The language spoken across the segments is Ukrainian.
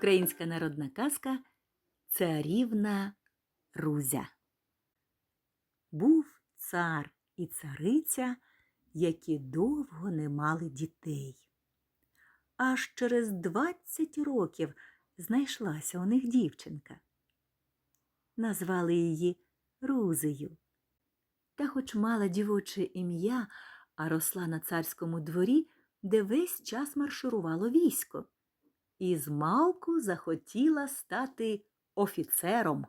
Українська народна казка Царівна Рузя. Був цар і цариця, які довго не мали дітей. Аж через двадцять років знайшлася у них дівчинка. Назвали її Рузею. Та хоч мала дівоче ім'я, а росла на царському дворі, де весь час марширувало військо і змалку захотіла стати офіцером.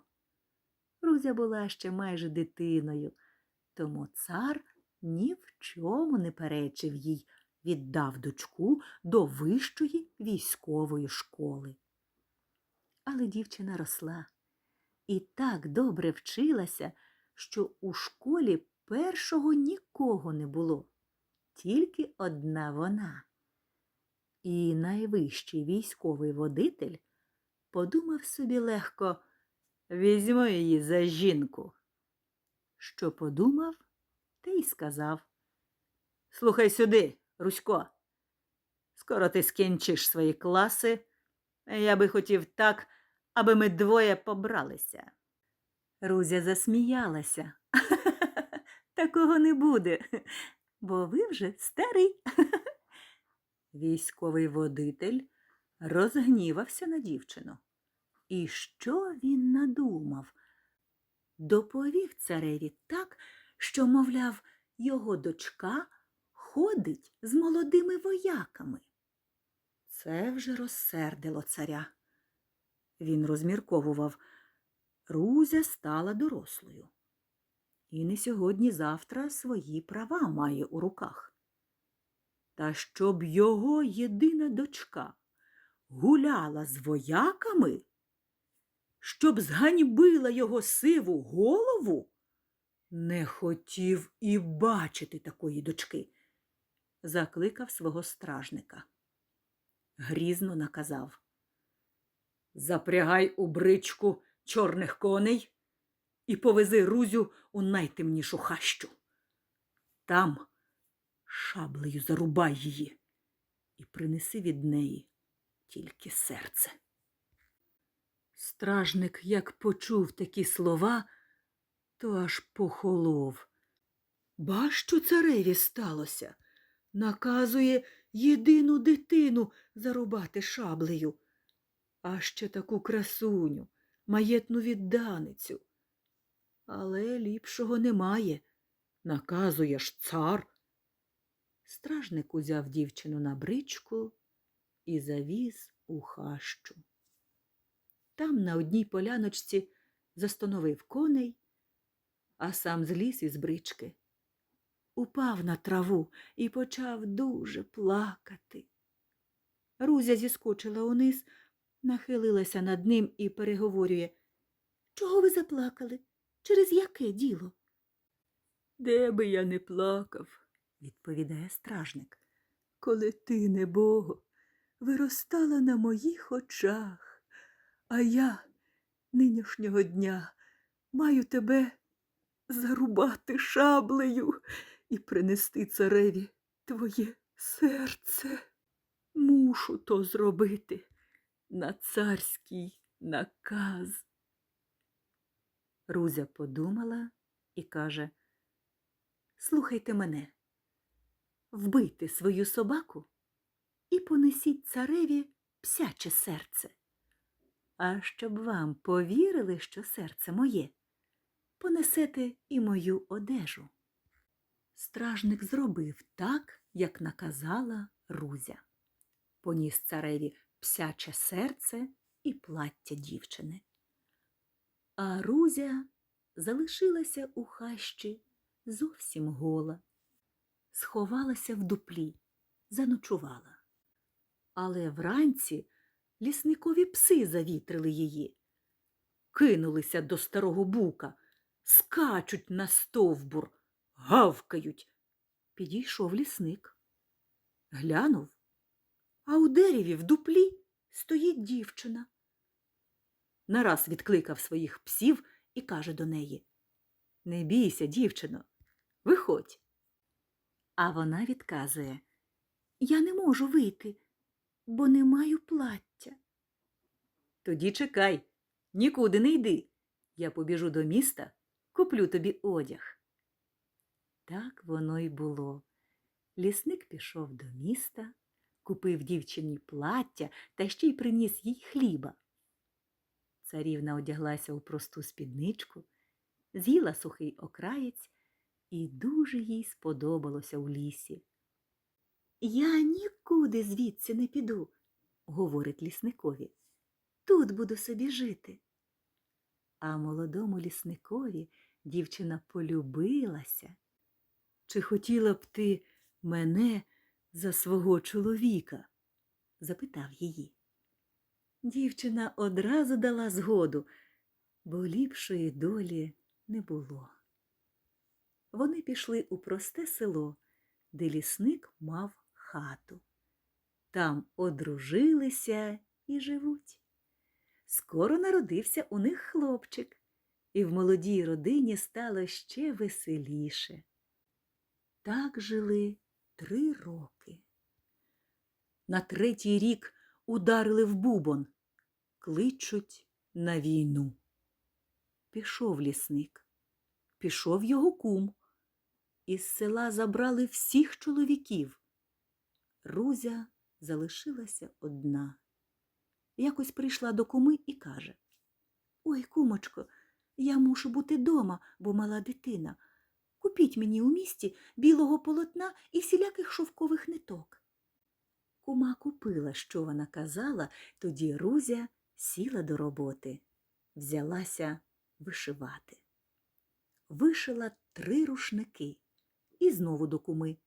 Рузя була ще майже дитиною, тому цар ні в чому не перечив їй, віддав дочку до вищої військової школи. Але дівчина росла і так добре вчилася, що у школі першого нікого не було, тільки одна вона. І найвищий військовий водитель подумав собі легко візьму її за жінку. Що подумав, те й сказав. Слухай сюди, Русько. Скоро ти скінчиш свої класи. Я би хотів так, аби ми двоє побралися. Рузя засміялася. Такого не буде, бо ви вже старий. Військовий водитель розгнівався на дівчину. І що він надумав? Доповів цареві так, що, мовляв, його дочка ходить з молодими вояками. Це вже розсердило царя. Він розмірковував. Рузя стала дорослою. І не сьогодні-завтра свої права має у руках. Та щоб його єдина дочка гуляла з вояками, щоб зганьбила його сиву голову, не хотів і бачити такої дочки, закликав свого стражника. Грізно наказав Запрягай у бричку чорних коней і повези Рузю у найтемнішу хащу. Там шаблею зарубай її і принеси від неї тільки серце. Стражник, як почув такі слова, то аж похолов. Ба що цареві сталося? Наказує єдину дитину зарубати шаблею, а ще таку красуню, маєтну відданицю. Але ліпшого немає. Наказує ж цар. Стражник узяв дівчину на бричку і завіз у хащу. Там на одній поляночці застановив коней, а сам зліз із брички. Упав на траву і почав дуже плакати. Рузя зіскочила униз, нахилилася над ним і переговорює. Чого ви заплакали? Через яке діло? Де би я не плакав, відповідає стражник, коли ти, небого, виростала на моїх очах, а я нинішнього дня маю тебе зарубати шаблею і принести цареві твоє серце. Мушу то зробити на царський наказ. Рузя подумала і каже Слухайте мене, вбийте свою собаку і понесіть цареві псяче серце. А щоб вам повірили, що серце моє, понесете і мою одежу. Стражник зробив так, як наказала Рузя. Поніс цареві псяче серце і плаття дівчини. А Рузя залишилася у хащі зовсім гола, сховалася в дуплі, заночувала. Але вранці лісникові пси завітрили її, кинулися до старого бука, скачуть на стовбур, гавкають. Підійшов лісник. Глянув, а у дереві в дуплі стоїть дівчина. Нараз відкликав своїх псів і каже до неї Не бійся, дівчино, виходь. А вона відказує Я не можу вийти, бо не маю плаття. Тоді чекай, нікуди не йди. Я побіжу до міста, куплю тобі одяг. Так воно й було. Лісник пішов до міста, купив дівчині плаття та ще й приніс їй хліба. Царівна одяглася у просту спідничку, з'їла сухий окраєць, і дуже їй сподобалося у лісі. Я нікуди звідси не піду, говорить лісникові. Тут буду собі жити. А молодому лісникові дівчина полюбилася. Чи хотіла б ти мене за свого чоловіка? запитав її. Дівчина одразу дала згоду, бо ліпшої долі не було. Вони пішли у просте село, де лісник мав хату. Там одружилися і живуть. Скоро народився у них хлопчик, і в молодій родині стало ще веселіше. Так жили три роки. На третій рік ударили в бубон, кличуть на війну. Пішов лісник, пішов його кум. Із села забрали всіх чоловіків. Рузя залишилася одна. Якось прийшла до куми і каже Ой, кумочко, я мушу бути дома, бо мала дитина. Купіть мені у місті білого полотна і всіляких шовкових ниток. Кума купила, що вона казала, тоді Рузя сіла до роботи, взялася вишивати. Вишила три рушники і знову до куми.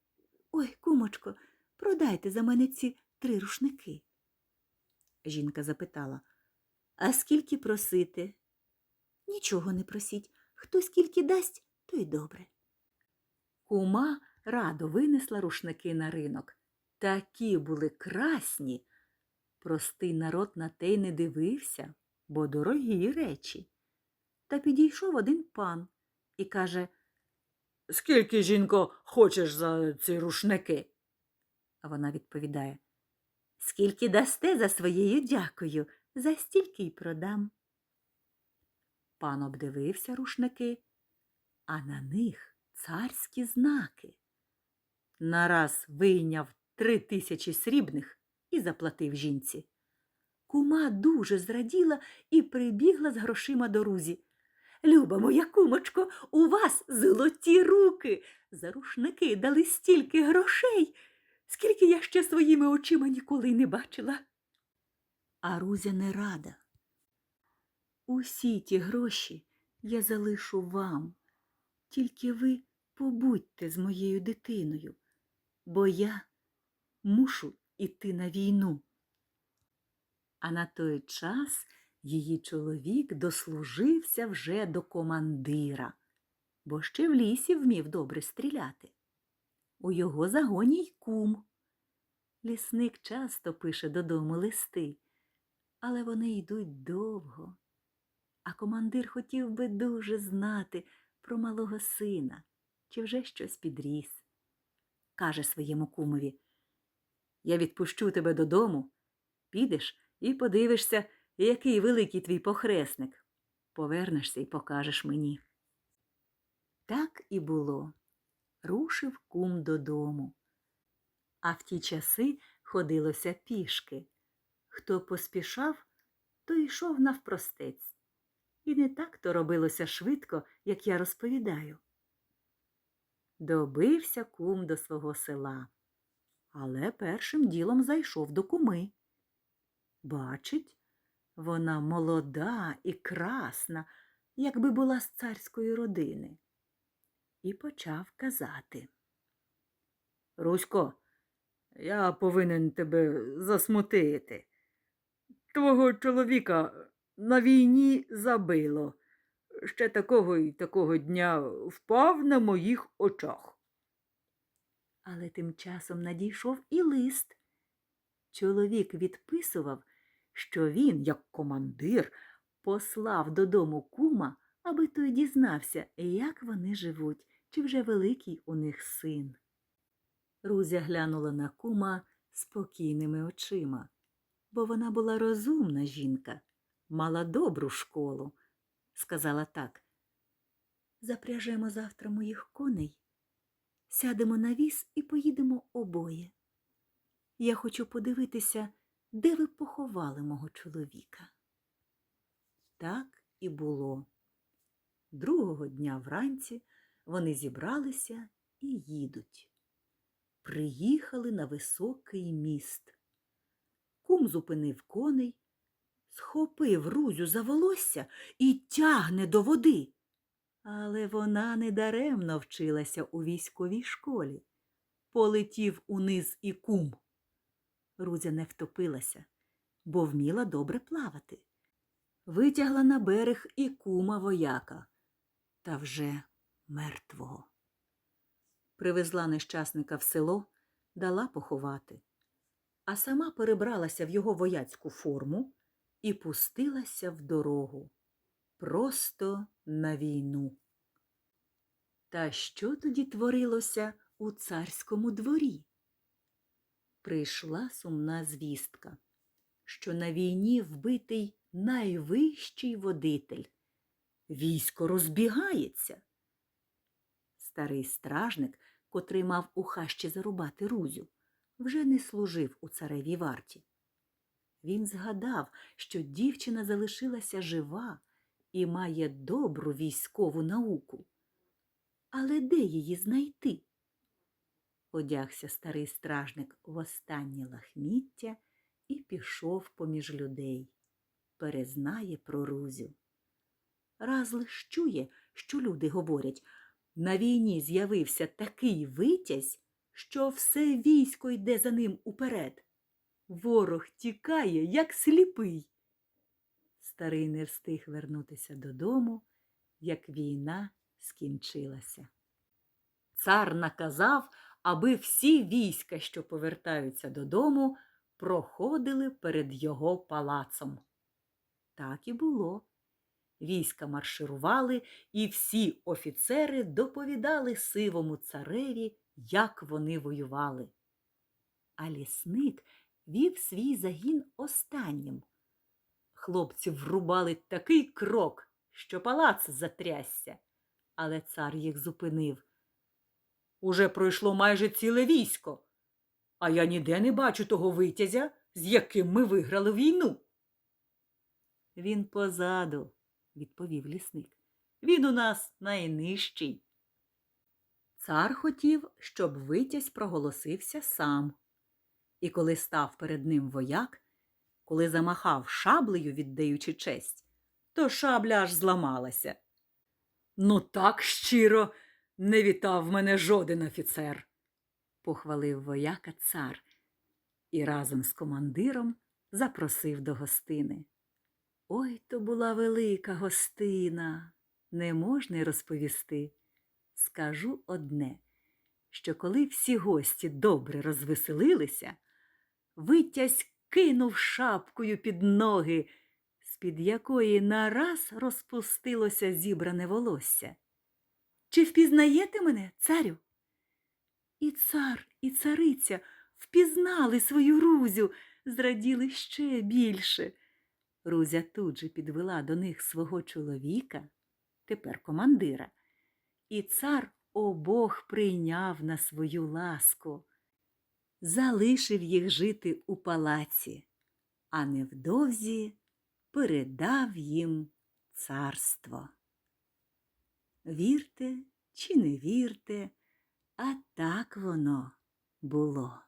Ой, кумочко, продайте за мене ці три рушники. Жінка запитала, а скільки просити? Нічого не просіть. Хто скільки дасть, то й добре. Кума радо винесла рушники на ринок. Такі були красні. Простий народ на те й не дивився, бо дорогі речі. Та підійшов один пан і каже Скільки, жінко, хочеш за ці рушники? А вона відповідає Скільки дасте за своєю дякою, за стільки й продам. Пан обдивився рушники, а на них царські знаки. Нараз вийняв три тисячі срібних і заплатив жінці. Кума дуже зраділа і прибігла з грошима до Рузі. Люба моя кумочко, у вас золоті руки. За рушники дали стільки грошей, скільки я ще своїми очима ніколи не бачила. А Рузя не рада. Усі ті гроші я залишу вам, тільки ви побудьте з моєю дитиною, бо я мушу іти на війну. А на той час її чоловік дослужився вже до командира, бо ще в лісі вмів добре стріляти. У його загоні й кум. Лісник часто пише додому листи, але вони йдуть довго. А командир хотів би дуже знати про малого сина, чи вже щось підріс. Каже своєму кумові Я відпущу тебе додому, підеш і подивишся, який великий твій похресник. Повернешся і покажеш мені. Так і було. Рушив кум додому. А в ті часи ходилося пішки. Хто поспішав, то йшов навпростець. І не так то робилося швидко, як я розповідаю. Добився кум до свого села, але першим ділом зайшов до куми. Бачить, вона молода і красна, якби була з царської родини. І почав казати. Русько, я повинен тебе засмутити. Твого чоловіка на війні забило. Ще такого й такого дня впав на моїх очах. Але тим часом надійшов і лист. Чоловік відписував, що він, як командир, послав додому кума, аби той дізнався, як вони живуть, чи вже великий у них син. Рузя глянула на кума спокійними очима, бо вона була розумна жінка, мала добру школу. Сказала так. Запряжемо завтра моїх коней, сядемо на віз і поїдемо обоє. Я хочу подивитися, де ви поховали мого чоловіка. Так і було. Другого дня вранці вони зібралися і їдуть. Приїхали на високий міст. Кум зупинив коней, схопив Рузю за волосся і тягне до води. Але вона недаремно вчилася у військовій школі. Полетів униз і кум. Рузя не втопилася, бо вміла добре плавати. Витягла на берег і кума вояка, та вже мертвого. Привезла нещасника в село, дала поховати, а сама перебралася в його вояцьку форму і пустилася в дорогу просто на війну. Та що тоді творилося у царському дворі? Прийшла сумна звістка, що на війні вбитий найвищий водитель. Військо розбігається. Старий стражник, котрий мав у хащі зарубати Рузю, вже не служив у царевій варті. Він згадав, що дівчина залишилася жива і має добру військову науку. Але де її знайти? Одягся старий стражник в останнє лахміття і пішов поміж людей. Перезнає про Рузю. Раз лиш чує, що люди говорять, на війні з'явився такий витязь, що все військо йде за ним уперед. Ворог тікає, як сліпий. Старий не встиг вернутися додому, як війна скінчилася. Цар наказав, аби всі війська, що повертаються додому, проходили перед його палацом. Так і було. Війська марширували, і всі офіцери доповідали сивому цареві, як вони воювали. А лісник вів свій загін останнім. Хлопці врубали такий крок, що палац затрясся, але цар їх зупинив. Уже пройшло майже ціле військо, а я ніде не бачу того витязя, з яким ми виграли війну. Він позаду, відповів лісник. Він у нас найнижчий. Цар хотів, щоб витязь проголосився сам. І коли став перед ним вояк, коли замахав шаблею, віддаючи честь, то шабля аж зламалася. Ну, так щиро не вітав мене жоден офіцер, похвалив вояка цар і разом з командиром запросив до гостини. Ой то була велика гостина, не можна й розповісти. Скажу одне, що коли всі гості добре розвеселилися, витязь кинув шапкою під ноги, з-під якої нараз розпустилося зібране волосся. Чи впізнаєте мене, царю? І цар, і цариця впізнали свою Рузю, зраділи ще більше. Рузя тут же підвела до них свого чоловіка, тепер командира, і цар обох прийняв на свою ласку, залишив їх жити у палаці, а невдовзі передав їм царство. Вірте чи не вірте, а так воно було.